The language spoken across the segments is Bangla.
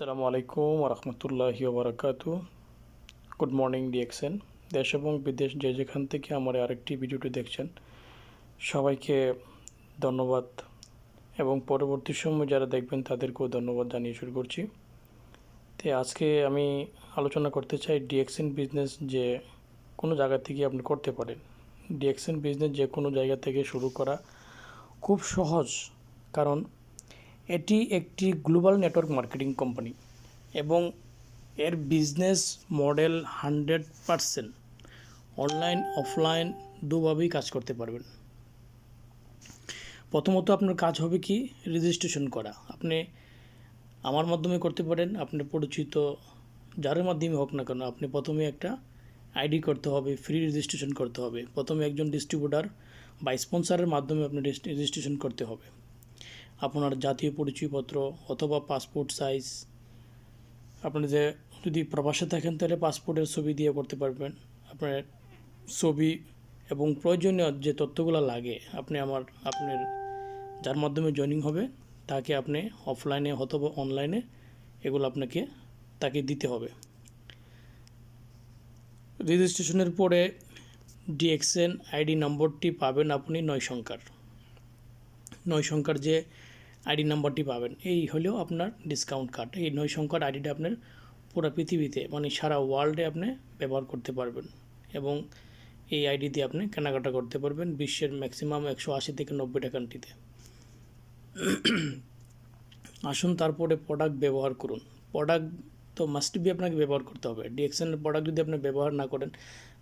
আসসালামু আলাইকুম রহমতুল্লাহি ওবরাকাতু গুড মর্নিং ডিএক্সএন দেশ এবং বিদেশ যে যেখান থেকে আমার আরেকটি ভিডিওটি দেখছেন, সবাইকে ধন্যবাদ। এবং পরবর্তী সময় যারা দেখবেন, তাদেরকেও ধন্যবাদ জানিয়ে শুরু করছি। তো আজকে আমি আলোচনা করতে চাই ডিএক্সএন বিজনেস যে কোনো জায়গা থেকে আপনি করতে পারেন। ডিএক্সএন বিজনেস যে কোনো জায়গা থেকে শুরু করা খুব সহজ। কারণ এটি একটি গ্লোবাল নেটওয়ার্ক মার্কেটিং কোম্পানি এবং এর business model hundred percent. Online, offline দুভাবেই কাজ করতে পারবেন। প্রথমত আপনার কাজ হবে কি? রেজিস্ট্রেশন করা। আপনি আমার মাধ্যমে করতে পারেন আপনি পরিচিত যার মাধ্যমে হোক না কেন, আপনি প্রথমে একটা আইডি করতে হবে, ফ্রি রেজিস্ট্রেশন করতে হবে। প্রথমে একজন ডিস্ট্রিবিউটার বা স্পন্সারের মাধ্যমে আপনি রেজিস্ট্রেশন করতে হবে। আপনার জাতীয় পরিচয়পত্র অথবা পাসপোর্ট সাইজ আপনি যে যদি প্রবাসে থাকেন, তাহলে পাসপোর্টের ছবি দিয়ে করতে পারবেন। আপনার ছবি এবং প্রয়োজনীয় যে তথ্যগুলো লাগে, আপনি আমার, আপনার যার মাধ্যমে জয়েনিং হবে, তাকে আপনি অফলাইনে অথবা অনলাইনে এগুলো আপনাকে, তাকে দিতে হবে। রেজিস্ট্রেশনের পরে ডিএক্সএন আইডি নম্বরটি পাবেন আপনি নয় সংখ্যার। নয় সংখ্যার যে আইডি নাম্বারটি পাবেন। এই হলেও আপনার ডিসকাউন্ট কার্ড এই নয় সংখ্যার আইডিটা আপনার পুরো পৃথিবীতে মানে সারা ওয়ার্ল্ডে আপনি ব্যবহার করতে পারবেন এবং এই আইডি দিয়ে আপনি কেনাকাটা করতে পারবেন বিশ্বের ম্যাক্সিমাম একশো আশি থেকে নব্বইটা কান্ট্রিতে আসুন তারপরে প্রোডাক্ট ব্যবহার করুন। প্রোডাক্ট তো মাস্ট বি আপনাকে ব্যবহার করতে হবে। ডিএক্সএনের প্রোডাক্ট যদি আপনি ব্যবহার না করেন,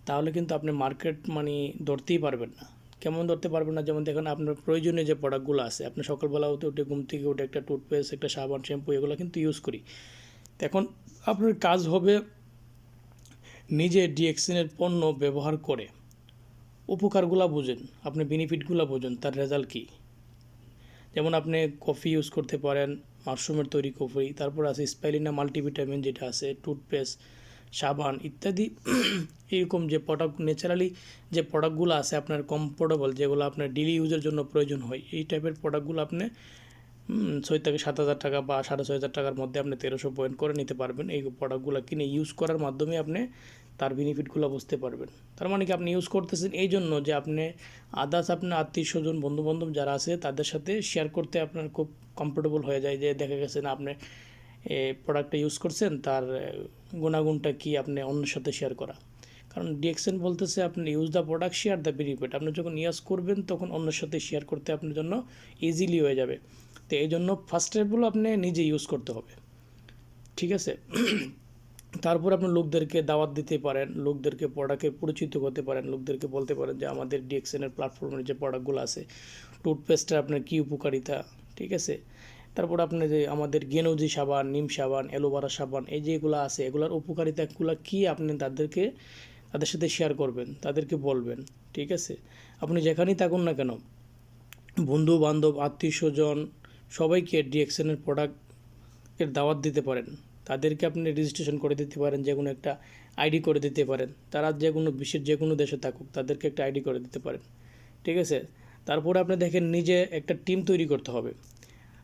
তাহলে কিন্তু আপনি মার্কেট মানে ধরতেই পারবেন না। কেমন ধরতে পারবেন না? যেমন দেখেন আপনার প্রয়োজনীয় যে প্রোডাক্টগুলো আছে, আপনি সকালবেলা উঠে উঠে ঘুম থেকে উঠে একটা টুথপেস্ট একটা সাবান শ্যাম্পু এগুলো কিন্তু ইউজ করি। এখন আপনার কাজ হবে নিজে ডিএক্সিনের পণ্য ব্যবহার করে। উপকারগুলো বুঝেন, আপনি বেনিফিটগুলো বোঝেন, তার রেজাল্ট কী? যেমন আপনি কফি ইউজ করতে পারেন মাশরুমের তৈরি কফি তারপর আছে স্পাইলিনা মাল্টিভিটামিন যেটা আছে টুথপেস্ট সাবান ইত্যাদি। এরকম যে প্রোডাক্ট ন্যাচারালি যে প্রোডাক্টগুলো আছে আপনার কমফোর্টেবল যেগুলো আপনার ডেলি ইউজের জন্য প্রয়োজন হয়, এই টাইপের প্রোডাক্টগুলো আপনি ছয় থেকে সাত হাজার টাকা বা সাড়ে ছয় হাজার টাকার মধ্যে আপনি তেরোশো পয়েন্ট করে নিতে পারবেন। এই প্রোডাক্টগুলো কিনে ইউজ করার মাধ্যমে আপনি তার বেনিফিটগুলো বুঝতে পারবেন। তার মানে কি আপনি ইউজ করতেছেন এই জন্য যে আপনি আদার্স আপনার আত্মীয় স্বজন, বন্ধুবান্ধব যারা আছে তাদের সাথে শেয়ার করতে আপনার খুব কমফোর্টেবল হয়ে যায় যে দেখা গেছে না, আপনি প্রোডাক্টটা ইউজ করছেন, তার গুণাগুণটা কি আপনি অন্যের সাথে শেয়ার করা? কারণ ডিএক্সএন বলতেছে আপনি use the product share the benefit আপনি যখন ইউজ করবেন, তখন অন্যের সাথে শেয়ার করতে আপনার জন্য ইজিলি হয়ে যাবে। তো এই জন্য ফার্স্ট স্টেপগুলো আপনি নিজে ইউজ করতে হবে। ঠিক আছে? তারপর আপনি লোকদেরকে দাওয়াত দিতে পারেন, লোকদেরকে প্রোডাক্টে পরিচিত করতে পারেন, লোকদেরকে বলতে পারেন যে আমাদের ডিএক্সএনের প্ল্যাটফর্মের যে প্রোডাক্টগুলো আছে টুথপেস্টের আপনার কী উপকারিতা? ঠিক আছে? তারপর আপনি যে আমাদের গেনৌজি সাবান, নিম সাবান, অ্যালোভেরা সাবান, এই যেগুলো আছে, এগুলোর উপকারিতাগুলো কী আপনি তাদেরকে, তাদের সাথে শেয়ার করবেন, তাদেরকে বলবেন, ঠিক আছে? আপনি যেখানেই থাকুন না কেন বন্ধু বান্ধব আত্মীয় স্বজন সবাইকে ডিএক্সএনের প্রোডাক্টের দাওয়াত দিতে পারেন। তাদেরকে আপনি রেজিস্ট্রেশন করে দিতে পারেন যে কোনো একটা আইডি করে দিতে পারেন। তারা যে কোনো বিশ্বের যে কোনো দেশে থাকুক, তাদেরকে একটা আইডি করে দিতে পারেন, ঠিক আছে? তারপরে আপনি দেখেন নিজে একটা টিম তৈরি করতে হবে।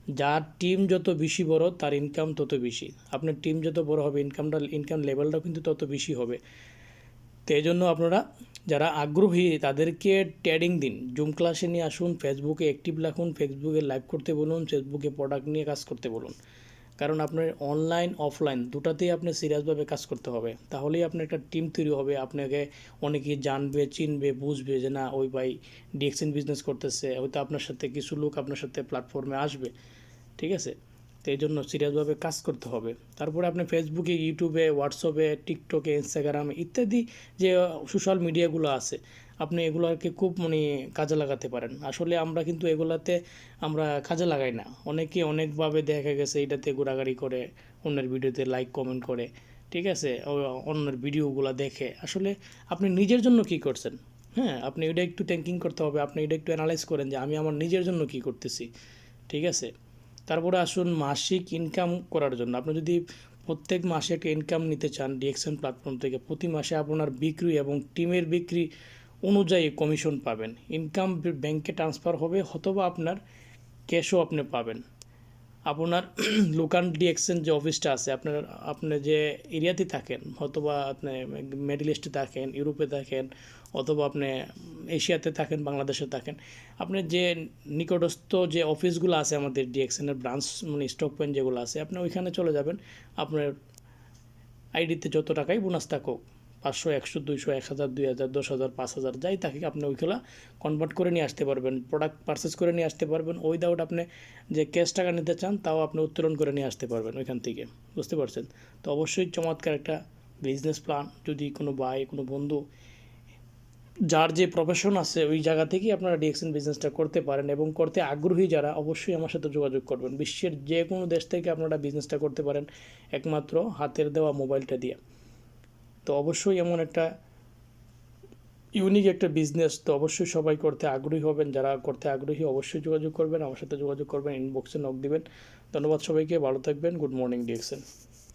যার টিম যত বেশি বড়, তার ইনকাম তত বেশি। আপনার টিম যত বড় হবে ইনকামটা ইনকাম লেভেলটাও কিন্তু তত বেশি হবে। তো এই জন্য আপনারা যারা আগ্রহী, তাদেরকে ট্রেডিং দিন। জুম ক্লাসে নিয়ে আসুন ফেসবুকে অ্যাক্টিভ রাখুন ফেসবুকে লাইভ করতে বলুন ফেসবুকে প্রোডাক্ট নিয়ে কাজ করতে বলুন। কারণ আপনার অনলাইন অফলাইন দুটাতেই আপনি সিরিয়াসভাবে কাজ করতে হবে। তাহলেই আপনার একটা টিম তৈরি হবে। আপনাকে অনেকে জানবে, চিনবে, বুঝবে যে না, ওই ভাই ডিএক্সএন বিজনেস করতেছে, হয়তো আপনার সাথে কিছু লোক আপনার সাথে প্ল্যাটফর্মে আসবে। ঠিক আছে? তো এই জন্য সিরিয়াসভাবে কাজ করতে হবে। তারপরে আপনি ফেসবুকে ইউটিউবে হোয়াটসঅ্যাপে টিকটকে ইনস্টাগ্রামে ইত্যাদি যে সোশ্যাল মিডিয়াগুলো আছে আপনি এগুলো এগুলোকে খুব মানে কাজে লাগাতে পারেন। আসলে আমরা কিন্তু এগুলাতে আমরা কাজে লাগাই না। অনেকে অনেকভাবে দেখা গেছে এটাতে ঘোরাঘুরি করে, অন্যের ভিডিওতে লাইক কমেন্ট করে, ঠিক আছে? অন্যের ভিডিওগুলো দেখে। আসলে আপনি নিজের জন্য কি করছেন? হ্যাঁ আপনি এটা একটু থিঙ্কিং করতে হবে, আপনি এটা একটু অ্যানালাইজ করেন যে আমি আমার নিজের জন্য কি করতেছি, ঠিক আছে? তারপরে আসুন মাসিক ইনকাম করার জন্য। আপনি যদি প্রত্যেক মাসে একটা ইনকাম নিতে চান ডিএক্সএন প্ল্যাটফর্ম থেকে প্রতি মাসে আপনার বিক্রি এবং টিমের বিক্রি অনুযায়ী কমিশন পাবেন। ইনকাম ব্যাংকে ট্রান্সফার হবে অথবা আপনার ক্যাশও আপনি পাবেন। আপনার লোকাল ডিএক্সেন যে অফিসটা আছে, আপনার, আপনি যে এরিয়াতে থাকেন, অথবা আপনি মিডল ইস্টে থাকেন ইউরোপে থাকেন, অথবা আপনি এশিয়াতে থাকেন বাংলাদেশে থাকেন, আপনি যে নিকটস্থ যে অফিসগুলো আছে আমাদের ডিএক্সেনের ব্রাঞ্চ মানে স্টক পয়েন্ট যেগুলো আছে, আপনি ওইখানে চলে যাবেন, আপনার আইডিতে যত টাকাই বোনাস থাকুক। পাঁচশো, একশো, দুইশো, এক হাজার, দুই হাজার, দশ হাজার, পাঁচ হাজার, যাই থাকে আপনি ওইগুলো কনভার্ট করে নিয়ে আসতে পারবেন প্রোডাক্ট পারচেস করে নিয়ে আসতে পারবেন উইদাউট আপনি যে ক্যাশ টাকা নিতে চান, তাও আপনি উত্তোলন করে নিয়ে আসতে পারবেন ওইখান থেকে, বুঝতে পারছেন? তো অবশ্যই চমৎকার একটা বিজনেস প্ল্যান যদি কোনো ভাই, কোনো বন্ধু, যার যে প্রফেশন আছে, ওই জায়গা থেকেই আপনারা ডিএক্সএন বিজনেসটা করতে পারেন এবং করতে আগ্রহী যারা, অবশ্যই আমার সাথে যোগাযোগ করবেন। বিশ্বের যে কোনো দেশ থেকে আপনারা বিজনেসটা করতে পারেন, একমাত্র হাতের দেওয়া মোবাইলটা দিয়ে। তো অবশ্যই এমন একটা ইউনিক একটা বিজনেস তো অবশ্যই সবাই করতে আগ্রহী হবেন। যারা করতে আগ্রহী, অবশ্যই যোগাযোগ করবেন। আমার সাথে যোগাযোগ করবেন ইনবক্সে নক দিবেন। ধন্যবাদ সবাইকে, ভালো থাকবেন। Good morning DXN